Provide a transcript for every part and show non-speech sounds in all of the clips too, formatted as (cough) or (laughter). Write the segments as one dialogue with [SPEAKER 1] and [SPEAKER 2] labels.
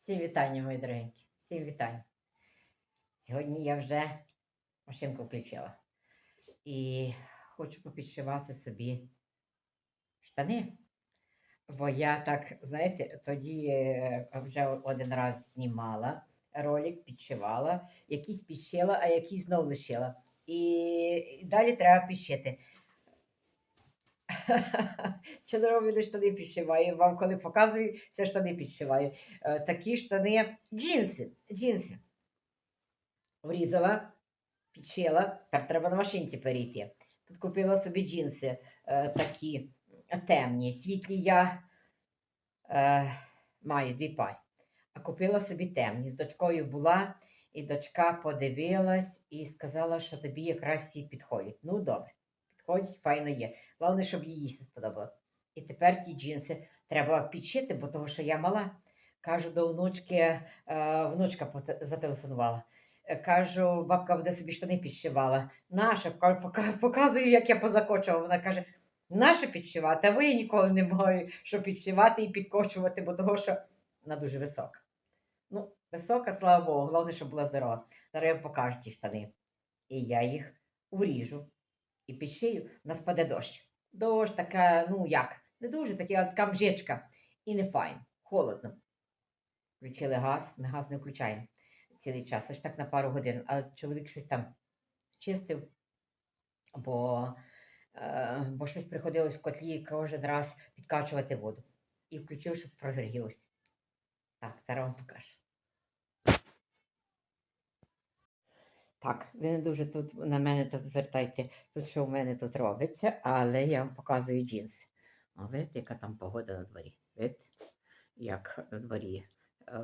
[SPEAKER 1] Всім вітання, мої дорогенькі. Всім вітання. Сьогодні я вже машинку включила і хочу попідшивати собі штани. Бо я так, знаєте, тоді е, вже один раз знімала ролик, підшивала, якісь підшила, а якісь знов лишила. І далі треба підшити. (laughs) Чоловік штани підшиваю. Вам коли показую, все штани підшиваю. Е, Такі штани, джинси, джинси. Врізала, підшила, тепер треба на машинці перейти. Тут купила собі джинси е, такі темні, світлі я е, маю дві пари. А купила собі темні. З дочкою була, і дочка подивилась і сказала, що тобі якраз всі підходять. Ну, добре, підходять, файно є. Головне, щоб їй се сподобалось. І тепер ті джинси треба підшити, бо того, що я мала. Кажу до внучки, е, внучка зателефонувала. Е, Кажу, бабка буде собі штани підшивала. Наша, показую, як я позакочувала. Вона каже, наша підшивати, а ви я ніколи не маю, що підшивати і підкочувати, бо того, що вона дуже висока. Ну, висока, слава Богу, головне, щоб була здорова. Зараз я покажу ті штани. І я їх уріжу і підшию, у нас паде дощ. Дощ така, ну як, не дуже такий, а така мжичка. І не файн, холодно. Включили газ, ми газ не включаємо цілий час, аж так на пару годин. Але чоловік щось там чистив, бо, е, бо щось приходилось в котлі кожен раз підкачувати воду. І включив, щоб прогрілося. Так, зараз вам покажу. Так, ви не дуже тут на мене тут звертайте, тут що в мене тут робиться, але я вам показую джинси. А видите, яка там погода на дворі? Видите, як на дворі. Е,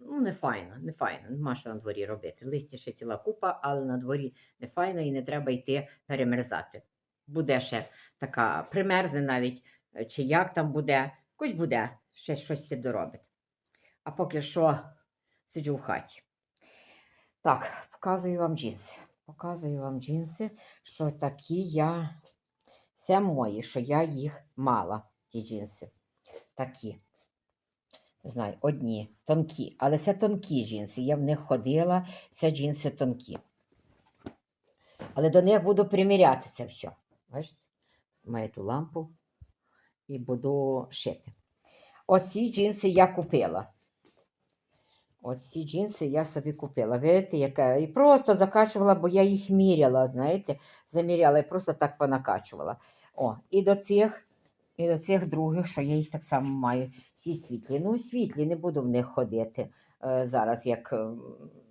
[SPEAKER 1] ну, не файно, не файно, нема що на дворі робити. Листя ще ціла купа, але на дворі не файно і не треба йти перемерзати. Буде ще така, примерзне навіть, е, чи як там буде, якось буде, ще щось доробить. А поки що сиджу в хаті. Так, показую вам джинси. Показую вам джинси, що такі я. Це мої, що я їх мала, ті джинси. Такі. Знаю, одні, тонкі. Але це тонкі джинси. Я в них ходила, це джинси тонкі. Але до них буду приміряти це все. Бачите? Маю ту лампу і буду шити. Оці джинси я купила. Оці джинси я собі купила. Видите, яка? І просто закачувала, бо я їх міряла, знаєте, заміряла і просто так понакачувала. О, і до цих, і до цих других, що я їх так само маю, всі світлі. Ну, світлі, не буду в них ходити е, зараз, як е,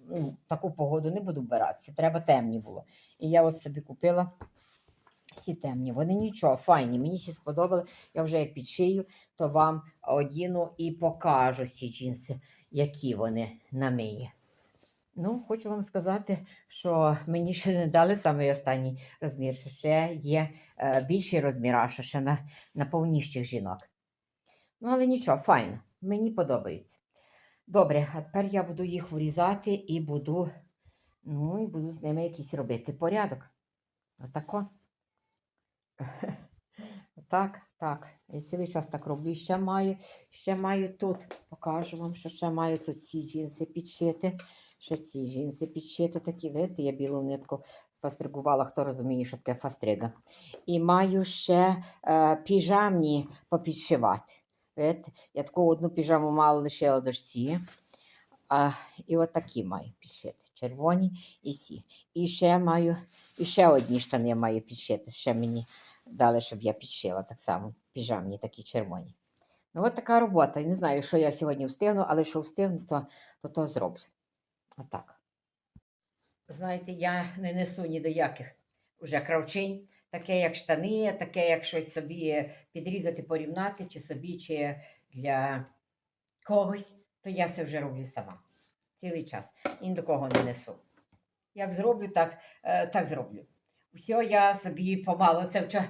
[SPEAKER 1] ну, таку погоду не буду вбиратися. Треба темні було. І я от собі купила всі темні. Вони нічого, файні. Мені всі сподобали. Я вже як підшию, то вам одіну і покажу ці джинси які вони на мені. Ну, хочу вам сказати, що мені ще не дали самий останній розмір, що ще є е, більший розмір, а що ще на, на повніщих жінок. Ну, але нічого, файно, мені подобається. Добре, а тепер я буду їх врізати і буду, ну, і буду з ними якийсь робити порядок. Отако. (laughs) Так, так. Я цілий час так роблю. Ще маю, ще маю тут, покажу вам, що ще маю тут ці джинси підшити. Ще ці джинси підшити такі, видите, я білу нитку фастригувала, хто розуміє, що таке фастрига. І маю ще е, піжамні попідшивати. Видите? Я таку одну піжаму мало лишила дошці. А, і от такі маю підшити. Червоні і сі. І ще маю, і ще одні штани маю підшити. Ще мені дали, щоб я підшила так само. Піжамні такі червоні. Ну, от така робота. Не знаю, що я сьогодні встигну, але що встигну, то то, то зроблю. Отак. Знаєте, я не несу ні до яких уже кравчинь, таке як штани, таке, як щось собі підрізати, порівняти, чи собі, чи для когось, то я це вже роблю сама. Цілий час. І ні до кого не несу. Як зроблю, так, е, так зроблю. Все, я собі помалу. Це вчора,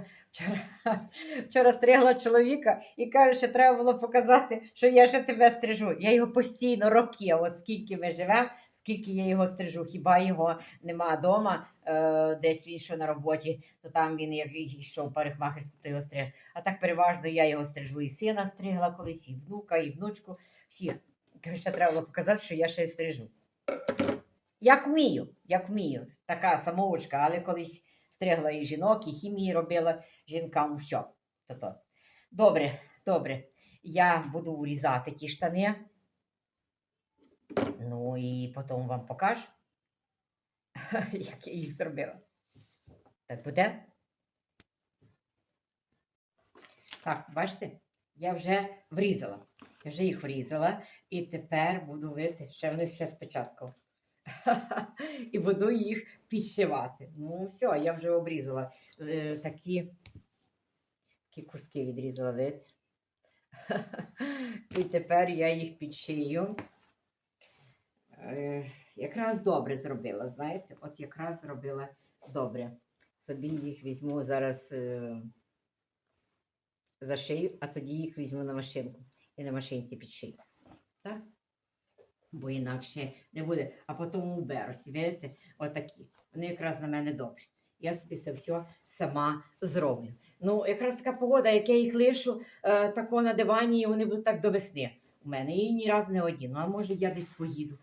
[SPEAKER 1] (laughs) вчора, стригла чоловіка і каже, що треба було показати, що я ще тебе стрижу. Я його постійно років, от скільки ми живемо, скільки я його стрижу. Хіба його нема вдома, е, десь він що на роботі, то там він як йшов парикмахерську, то його стриг. А так переважно я його стрижу і сина стригла колись, і внука, і внучку. Всі. Коротше, треба було показати, що я ще стрижу. Як вмію, як вмію. Така самоучка, але колись стригла і жінок, і хімії робила жінкам все. То-то. Добре, добре. Я буду урізати ті штани. Ну і потім вам покажу, (laughs) як я їх зробила. Так буде? Так, бачите, я вже врізала. Я вже їх врізала. І тепер буду вити, ще вони ще спочатку. (laughs) І буду їх підшивати. Ну, все, я вже обрізала е, такі, такі куски відрізала вид. (laughs) І тепер я їх підшию. Е, якраз добре зробила, знаєте? От якраз зробила добре. Собі їх візьму зараз е, за шию, а тоді їх візьму на машинку і на машинці підшию. Так? Бо інакше не буде. А потім у видите, отакі. Вони якраз на мене добрі. Я собі це все сама зроблю. Ну, якраз така погода, як я їх лишу е, тако на дивані, і вони будуть так до весни. У мене і ні разу не одні. Ну, а може я десь поїду.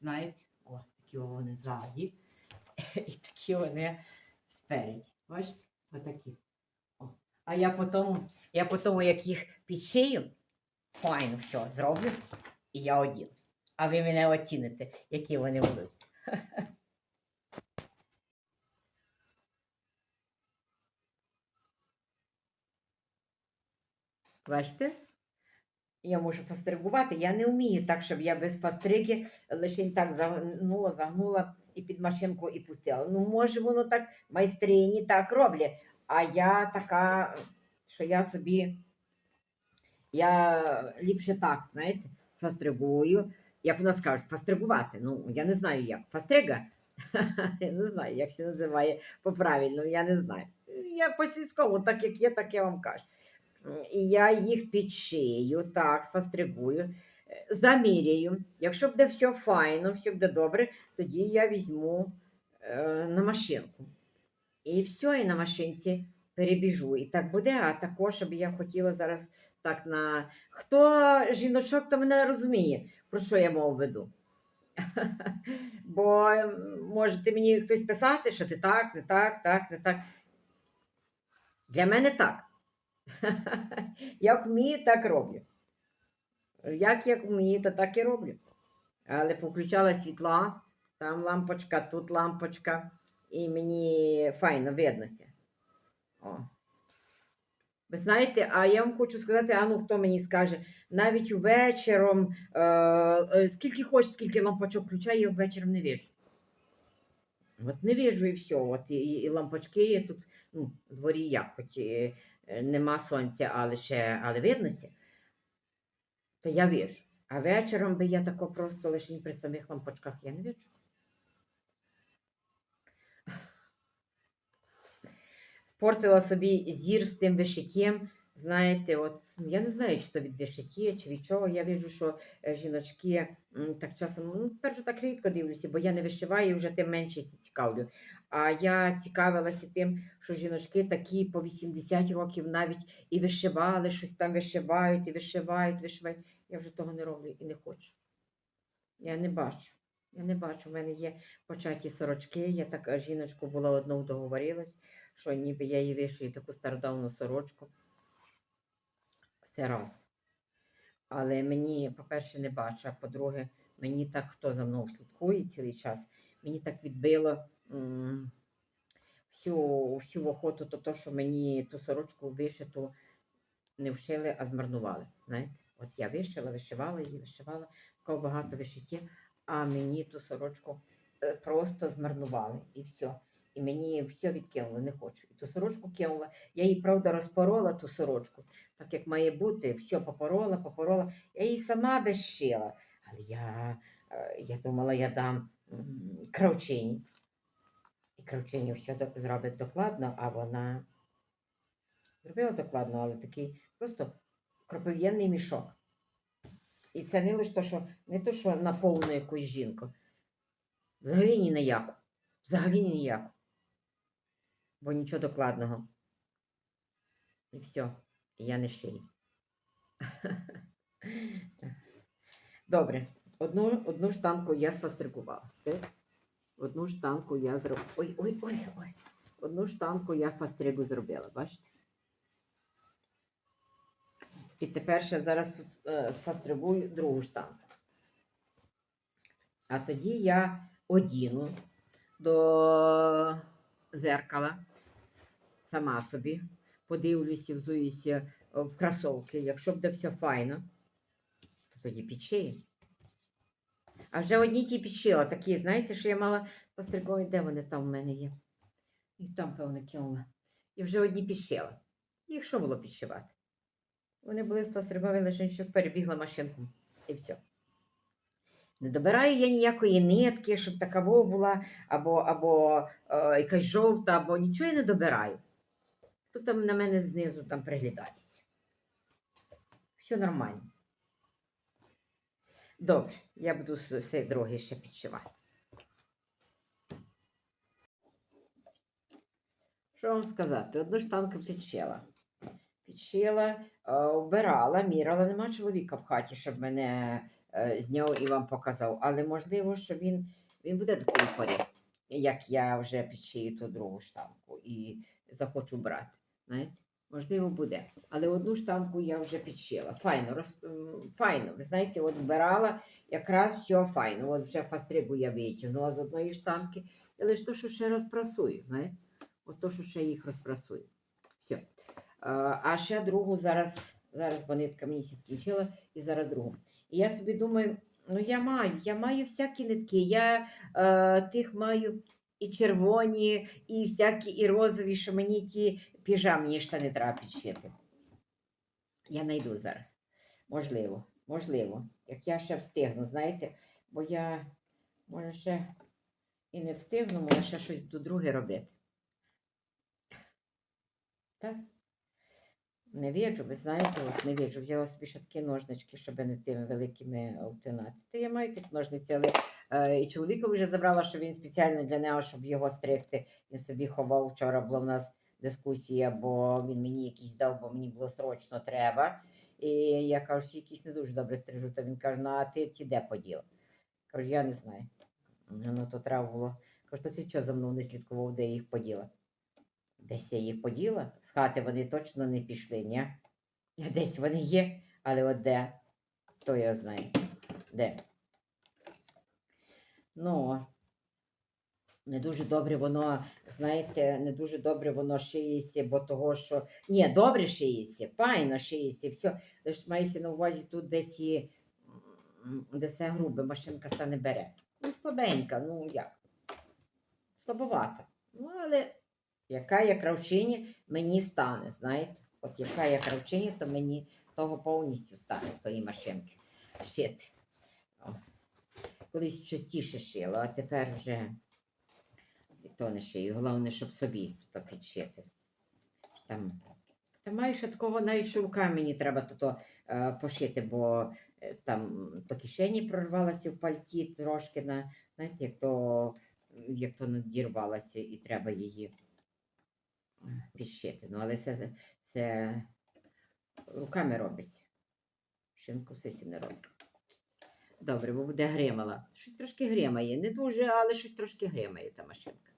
[SPEAKER 1] Знаєте? О, такі вони ззаді. (laughs) І такі вони спереді. Бачите? Отакі. О. А я потім, я потім, як їх підшию, файно все зроблю, і я одінусь. А ви мене оціните, які вони будуть. (laughs) Бачите? Я можу фастригувати. Я не вмію так, щоб я без фастриги лише так загнула, загнула і під машинку і пустила. Ну, може, воно так майстрині так роблять. А я така, що я собі, я ліпше так, знаєте, фастригую. Як в нас кажуть, фастригувати. Ну, я не знаю як. Фастрига? (laughs) Я не знаю, як це називає по-правильному, я не знаю. Я по-сільському, так як є, так я вам кажу. І я їх підшию, так, сфастригую, е, заміряю. Якщо буде все файно, все буде добре, тоді я візьму е, на машинку. І все, і на машинці перебіжу. І так буде, а також, щоб я хотіла зараз так на. Хто жіночок, то мене розуміє, про що я мову веду. (laughs) Бо можете мені хтось писати, що ти так, не так, так, не так. Для мене так. (laughs) Як вмію, так роблю. Як як вмію, то так і роблю. Але включала світла, там лампочка, тут лампочка, і мені файно виднося. О. Ви знаєте, а я вам хочу сказати, а ну хто мені скаже, навіть вечором, е, е, скільки хочеш, скільки лампочок включаю, я ввечері не вижу. От не вижу і все. От і, і лампочки є тут, ну, дворі як, хоч е, е, нема сонця, але ще але виднося, то я вижу. А вечором би я тако просто лише при самих лампочках я не вижу. Спортила собі зір з тим вишиттям. Знаєте, от я не знаю, чи то від вишиття, чи від чого. Я бачу, що е, жіночки так часом, ну, перше так рідко дивлюся, бо я не вишиваю і вже тим менше цікавлю. А я цікавилася тим, що жіночки такі по 80 років навіть і вишивали, щось там вишивають, і вишивають, вишивають. Я вже того не роблю і не хочу. Я не бачу. Я не бачу. У мене є початі сорочки. Я така жіночку була одну договорилась, що ніби я їй вишию таку стародавну сорочку. Все раз. Але мені, по-перше, не бачу, а по-друге, мені так, хто за мною слідкує цілий час, мені так відбило всю, всю охоту, то, то, що мені ту сорочку вишиту не вшили, а змарнували. Знаєте? От я вишила, вишивала її, вишивала, такого багато вишиттів, а мені ту сорочку е, просто змарнували і все. І мені все відкинули, не хочу. І ту сорочку кинула. Я її, правда, розпорола ту сорочку, так як має бути, все попорола, попорола. Я її сама би шила. Але я, е, я думала, я дам кравчині. І кравчині все зробить докладно, а вона зробила докладно, але такий просто кропив'яний мішок. І це не лише то, що не то, що на якусь жінку. Взагалі ні на яку. Взагалі ні на яку. Бо нічого докладного. І все. Я не шию. (laughs) Добре. Одну, одну штанку я сфастрикувала. Одну штанку я зробила. Ой, ой, ой, ой. Одну штанку я фастригу зробила, бачите? І тепер ще зараз е, сфастригую другу штанку. А тоді я одіну до зеркала сама собі, подивлюся, взуюся е, в кросовки. Якщо буде все файно, то тоді підшию. А вже одні ті підшила, такі, знаєте, що я мала пострикові, де вони там в мене є? Їх там, певно, кинула. І вже одні підшила. Їх що було підшивати? Вони були спостерігові лише, що перебігла машинку. І все. Не добираю я ніякої нитки, щоб така була, або, або е, якась жовта, або нічого я не добираю. Тут там на мене знизу там приглядаюся. Все нормально. Добре, я буду цієї дороги ще підшивати. Що вам сказати? Одну штанку підшила. Підшила, е, вбирала, міряла. Нема чоловіка в хаті, щоб мене е, зняв і вам показав. Але можливо, що він, він буде до пори, як я вже підшию ту другу штанку і захочу брати. Знаєте? Можливо, буде. Але одну штанку я вже підшила. Файно, роз... файно. Ви знаєте, от вбирала, якраз все файно. От вже фастригу я витягнула з одної штанки. Але ж то, що ще розпрасую, знаєте? От то, що ще їх розпрасую. Все. А, ще другу зараз, зараз бо нитка мені скінчила, і зараз другу. І я собі думаю, ну я маю, я маю всякі нитки. Я е, тих маю і червоні, і всякі, і розові, що мені ті піжамні штани треба підшити. Я знайду зараз. Можливо, можливо. Як я ще встигну, знаєте, бо я може ще і не встигну, може ще щось до друге робити. Так? Не віжу, ви знаєте, от не віжу. Взяла собі ще такі ножнички, щоб не тими великими обтинати. Та я маю такі ножниці, але і чоловіка вже забрала, що він спеціально для нього, щоб його стригти. Він собі ховав. Вчора була в нас дискусія, бо він мені якийсь дав, бо мені було срочно треба. І я кажу, що якийсь не дуже добре стрижу. То він каже, ну а ти ті де поділа? Кажу, я не знаю. Ну то треба було. Кажу, то ти чого за мною не слідкував, де я їх поділа? Десь я їх поділа. З хати вони точно не пішли, ні? Десь вони є, але от де? Хто його знає? Де? Ну, не дуже добре воно, знаєте, не дуже добре воно шиється, бо того, що. Ні, добре шиється, файно шиється, все. Лише мається на увазі тут десь і м, де все грубе, машинка все не бере. Ну, слабенька, ну як? Слабовата. Ну, але яка я кравчині, мені стане, знаєте? От яка я кравчині, то мені того повністю стане, тої машинки. Шити. Колись частіше шила, а тепер вже і то не шию. Головне, щоб собі то підшити. Там, та маю ще такого, навіть руками мені треба то, то е, пошити, бо е, там то кишені прорвалася в пальті трошки, на, знаєте, як то, як то надірвалася і треба її е, підшити. Ну, але це, це руками робиться. Шинку сисі не робить. Добре, бо буде гримала. Щось трошки гримає. Не дуже, але щось трошки гримає та машинка.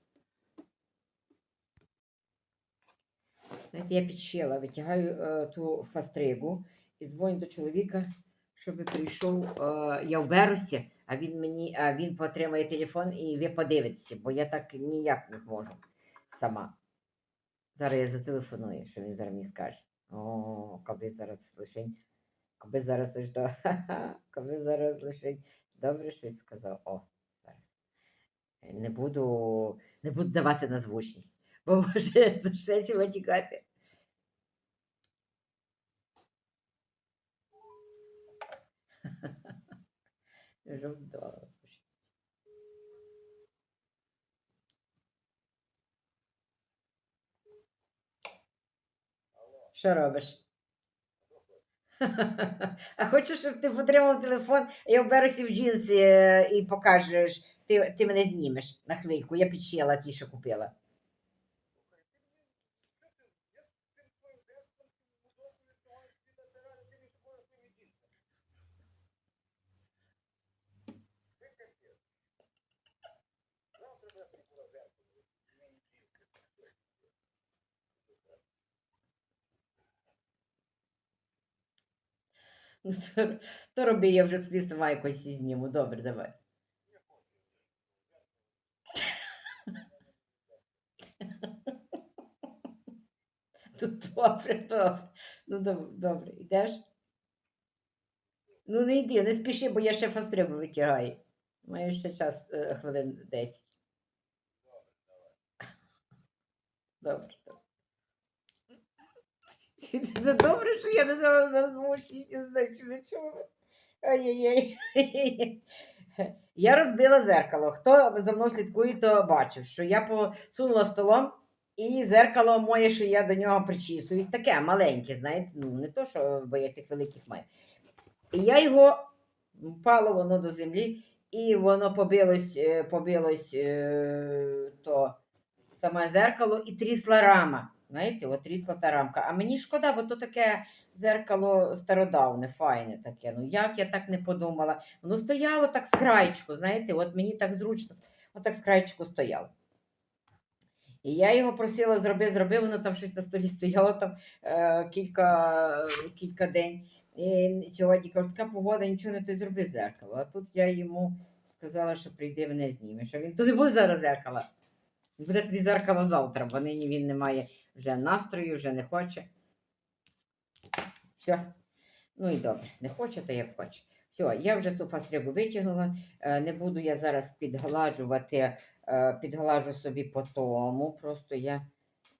[SPEAKER 1] Знаєте, я підшила, витягаю е, ту фастригу і дзвоню до чоловіка, щоб прийшов. Е, я в берусі, а він мені, а він потримає телефон і ви подивитеся, бо я так ніяк не зможу сама. Зараз я зателефоную, що він зараз мені скаже. О, коли зараз лишень. Коби зараз лиш до. (laughs) Коби зараз лишень. Добре щось сказав. О, зараз. Не буду, не буду давати на звучність, (laughs) бо може почнеться витікати. (laughs) Жовтого. Що робиш? А хочеш, щоб ти потримав телефон, я вберуся в джинси е, і покажеш, ти, ти мене знімеш на хвильку. Я підшила ті, що купила. (laughs) то, роби, я вже собі сама якось зніму. Добре, давай. (laughs) Ну, добре, добре. Ну, доб- добре, йдеш? Ну, не йди, не спіши, бо я ще фастрибу витягаю. Маю ще час е, хвилин 10. (laughs) Добре. Це добре, що я не знала назву, не знаю, чи ви чули. Ай-яй-яй. Я розбила зеркало. Хто за мною слідкує, то бачив, що я посунула столом, і зеркало моє, що я до нього причісуюсь, таке маленьке, знаєте, ну не то, що бо я тих великих маю. І я його впало воно до землі, і воно побилось, е, побилось е, то саме зеркало і трісла рама. Знаєте, от трісла та рамка. А мені шкода, бо то таке зеркало стародавне, файне таке. Ну як я так не подумала? Воно стояло так з краєчку, знаєте, от мені так зручно, от так з краєчку стояло. І я його просила зроби, зроби, воно там щось на столі стояло там е, кілька, кілька день. І сьогодні кажу, така погода, нічого не той зроби зеркало. А тут я йому сказала, що прийди мене знімеш. А він то не буде зараз зеркала. Буде тобі зеркало завтра, бо нині він не має вже настрою, вже не хоче. Все. Ну і добре, не хоче, то як хоче. Все, я вже суфастрибу витягнула. Е, Не буду я зараз підгладжувати, е, підгладжу собі по тому. Просто я.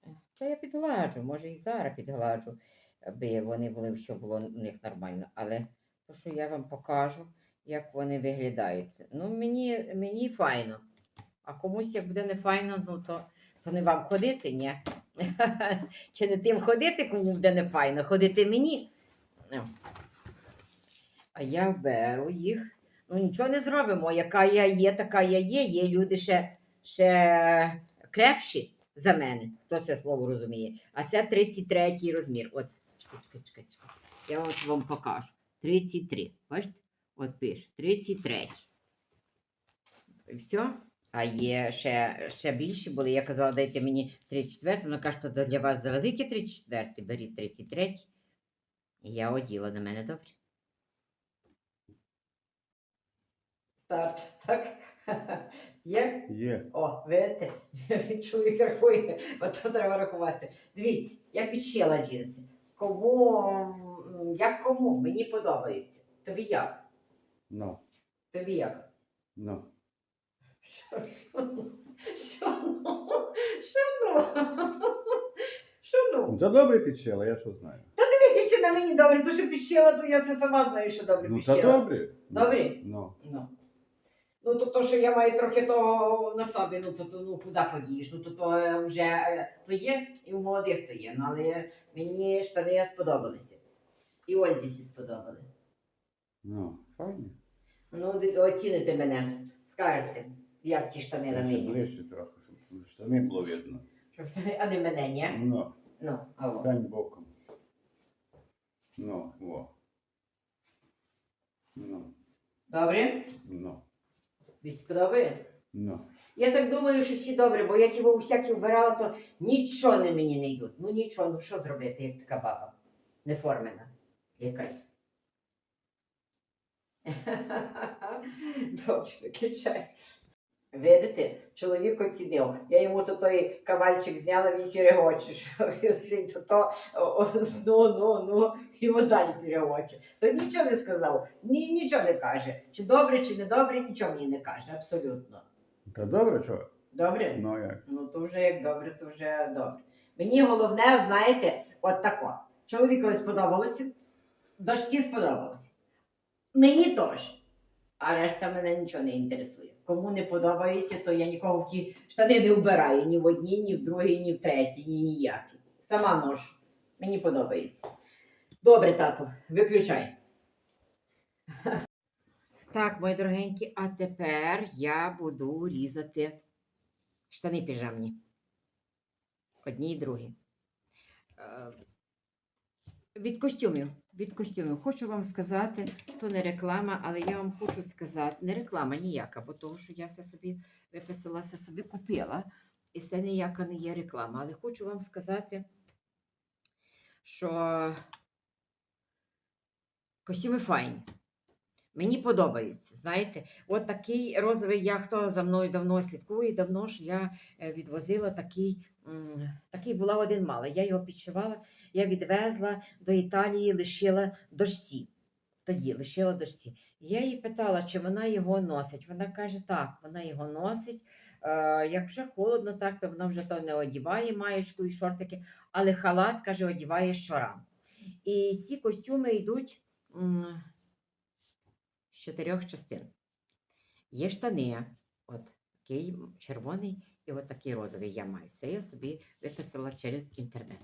[SPEAKER 1] е, Та я підгладжу, може і зараз підгладжу, аби вони були, все було у них нормально. Але то, що я вам покажу, як вони виглядають. Ну, мені, мені файно. А комусь як буде не файно, ну то, то не вам ходити, ні? Чи не тим ходити, кому буде не файно, ходити мені. Ну. А я беру їх. Ну нічого не зробимо. Яка я є, така я є. Є люди ще, ще крепші за мене, хто це слово розуміє. А це 33 розмір. От, чекай, чекай, чекай. Я от вам покажу. 33. Бачите? От пише, 33. І все. А є ще, ще більші були. Я казала, дайте мені 34. Вона каже, що для вас за велике 34, беріть 33. І я оділа на мене добре. Старт, так? (laughs) Є?
[SPEAKER 2] Є.
[SPEAKER 1] О, видите, (laughs) чоловік рахує, от то треба рахувати. Дивіться, я підшила джинси. Кому, як кому, мені подобається. Тобі як?
[SPEAKER 2] Ну,
[SPEAKER 1] Тобі як?
[SPEAKER 2] ну.
[SPEAKER 1] Що, що, ну?
[SPEAKER 2] Це добре підшила, я що знаю.
[SPEAKER 1] Дивися, чи на мені добре, то що підшила, то я сама знаю, що добре
[SPEAKER 2] Ну, та
[SPEAKER 1] підшила.
[SPEAKER 2] добре.
[SPEAKER 1] Добре?
[SPEAKER 2] Ну.
[SPEAKER 1] Ну. Ну, то, то, що я маю трохи того на собі, ну то, то ну куди подієш? Ну то, то е, вже е, то є, і у молодих то є. Ну, але мені штани сподобалися. І Ользі сі сподобали.
[SPEAKER 2] Ну, файно.
[SPEAKER 1] Ну, ви оціните мене, скажете, як ті штани на
[SPEAKER 2] Ще
[SPEAKER 1] мені.
[SPEAKER 2] ближче трохи, щоб штани було видно.
[SPEAKER 1] Щоб штани- А не мене, ні?
[SPEAKER 2] Ну,
[SPEAKER 1] Ну, а во.
[SPEAKER 2] стань боком. Ну, о. Ну,
[SPEAKER 1] Добре?
[SPEAKER 2] ну,
[SPEAKER 1] Тобі сподобає?
[SPEAKER 2] ну.
[SPEAKER 1] Я так думаю, що всі добре, бо я ті во всякі вбирала, то нічого не мені не йдуть. Ну нічого, ну що зробити, як така баба? Неформена. Якась. Добре, виключай. Видите, чоловік оцінив. Я йому то той кавальчик зняла, він сірегоче, що (laughs) він лежить то, то о, ну, ну, ну, і далі сірегоче. То нічого не сказав, ні, нічого не каже. Чи добре, чи не добре, нічого мені не каже, абсолютно.
[SPEAKER 2] Та добре, що?
[SPEAKER 1] Добре?
[SPEAKER 2] Ну як?
[SPEAKER 1] Ну, то вже як добре, то вже добре. Мені головне, знаєте, от тако. Чоловікові сподобалося, дочці сподобалося. Мені теж. А решта мене нічого не інтересує. Кому не подобається, то я нікого в ті штани не вбираю ні в одній, ні в другій, ні в третій, ні ніякі. Сама ношу. Мені подобається. Добре, тату, виключай. (laughs) Так, мої дорогенькі, а тепер я буду різати штани піжамні. Одні і другі. Е, Від костюмів. Від костюмів. Хочу вам сказати, то не реклама, але я вам хочу сказати, не реклама ніяка, бо того, що я це собі виписала, це собі купила. І це ніяка не є реклама. Але хочу вам сказати, що Костюми файні. Мені подобаються. Знаєте, от такий розовий, я хто за мною давно слідкує, давно ж я е, відвозила такий, такий була один мала. Я його підшивала, я відвезла до Італії, лишила дошці. Тоді лишила дошці. Я її питала, чи вона його носить. Вона каже, так, вона його носить. Е, як холодно, так, то вона вже то не одіває маєчку і шортики, але халат, каже, одіває щоранку. І ці костюми йдуть з чотирьох частин. Є штани, от такий червоний і от такий розовий я маю. Це я собі виписала через інтернет.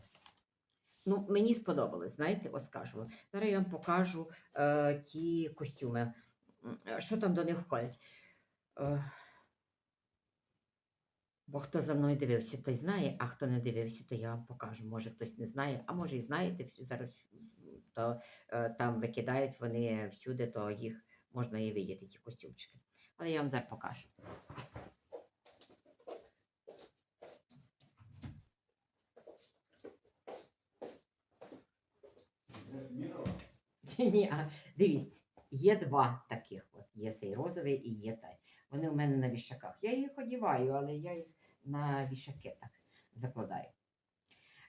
[SPEAKER 1] Ну, мені сподобалось, знаєте, ось скажу. Зараз я вам покажу е, ті костюми, що там до них входить. Е, бо хто за мною дивився, той знає, а хто не дивився, то я вам покажу. Може хтось не знає, а може і знаєте, зараз то е, там викидають вони всюди, то їх можна і видіти, ті костюмчики. Але я вам зараз покажу. Ні, а дивіться, є два таких. От. Є цей розовий і є той. Вони у мене на вішаках. Я їх одіваю, але я їх на вішаки так закладаю.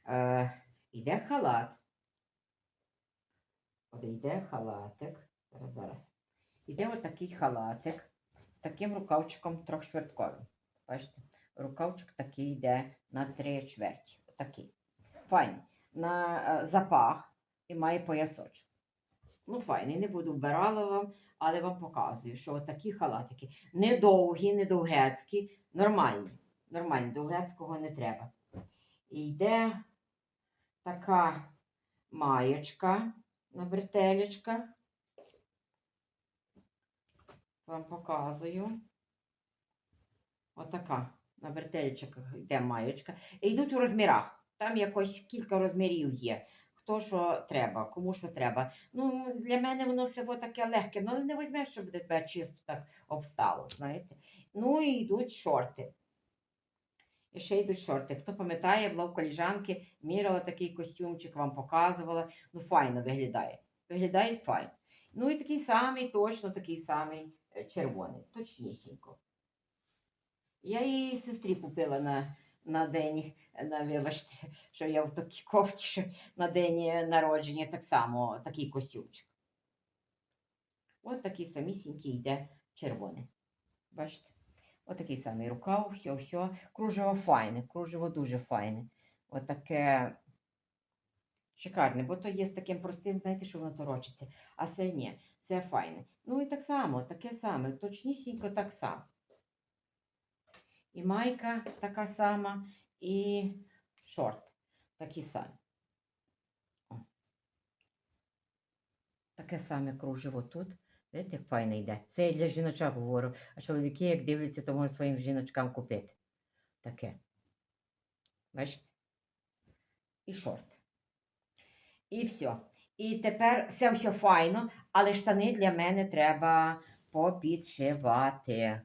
[SPEAKER 1] Е, йде халат. От йде халатик. Зараз, зараз. Іде отакий халатик з таким рукавчиком трьохчвертковим. Бачите? Рукавчик такий йде на три чверті. Такий. Файний. На е, запах і має поясочок. Ну, файний, не буду вбирала вам, але вам показую, що такі халатики недовгі, не довгецькі, нормальні. Нормальні, довгецького не треба. І йде така маєчка на бретелечках. Вам показую. Отака. На бретелечках йде маєчка. І йдуть у розмірах. Там якось кілька розмірів є. Хто що треба, кому що треба. Ну, для мене воно все таке легке, ну, але не візьмеш, щоб тебе чисто так обстало, знаєте. Ну і йдуть шорти. І ще йдуть шорти. Хто пам'ятає, була в коліжанки, міряла такий костюмчик, вам показувала. Ну, файно виглядає. Виглядає файно. Ну і такий самий, точно такий самий е, червоний. Точнісінько. Я її сестрі купила на, на день, на, вибачте, що я в такій кофті, на день народження так само такий костюмчик. От такий самісінький йде червоний. Бачите? От такий самий рукав, все, все. Кружево файне, кружево дуже файне. От таке шикарне, бо то є з таким простим, знаєте, що воно торочиться. А це ні, це файне. Ну і так само, таке саме, точнісінько так само. І майка така сама, і шорт такі самі. О. Таке саме кружево тут. Видите, як файно йде. Це я для жіночок говорю, а чоловіки, як дивляться, то можуть своїм жіночкам купити. Таке. Бачите? І шорт. І все. І тепер все все файно, але штани для мене треба попідшивати.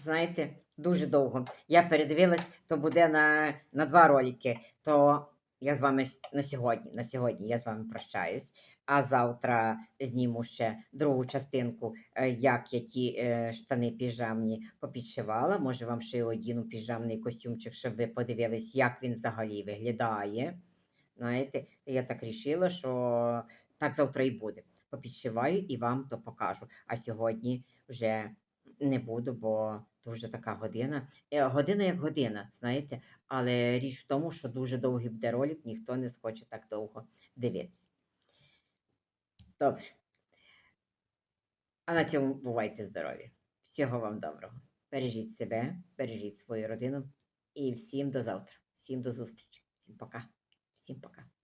[SPEAKER 1] Знаєте, дуже довго. Я передивилась, то буде на, на два ролики. То я з вами на сьогодні. На сьогодні я з вами прощаюсь. А завтра зніму ще другу частинку, е, як я ті е, штани піжамні попідшивала. Може, вам ще й одіну піжамний костюмчик, щоб ви подивились, як він взагалі виглядає. Знаєте, я так рішила, що так завтра і буде. Попідшиваю і вам то покажу. А сьогодні вже не буду, бо то вже така година. Е, Година як година, знаєте, але річ в тому, що дуже довгий буде ролик, ніхто не схоче так довго дивитися. Добре. А на цьому бувайте здорові. Всього вам доброго. Бережіть себе, бережіть свою родину і всім до завтра. Всім до зустрічі. Всім пока. Всім пока.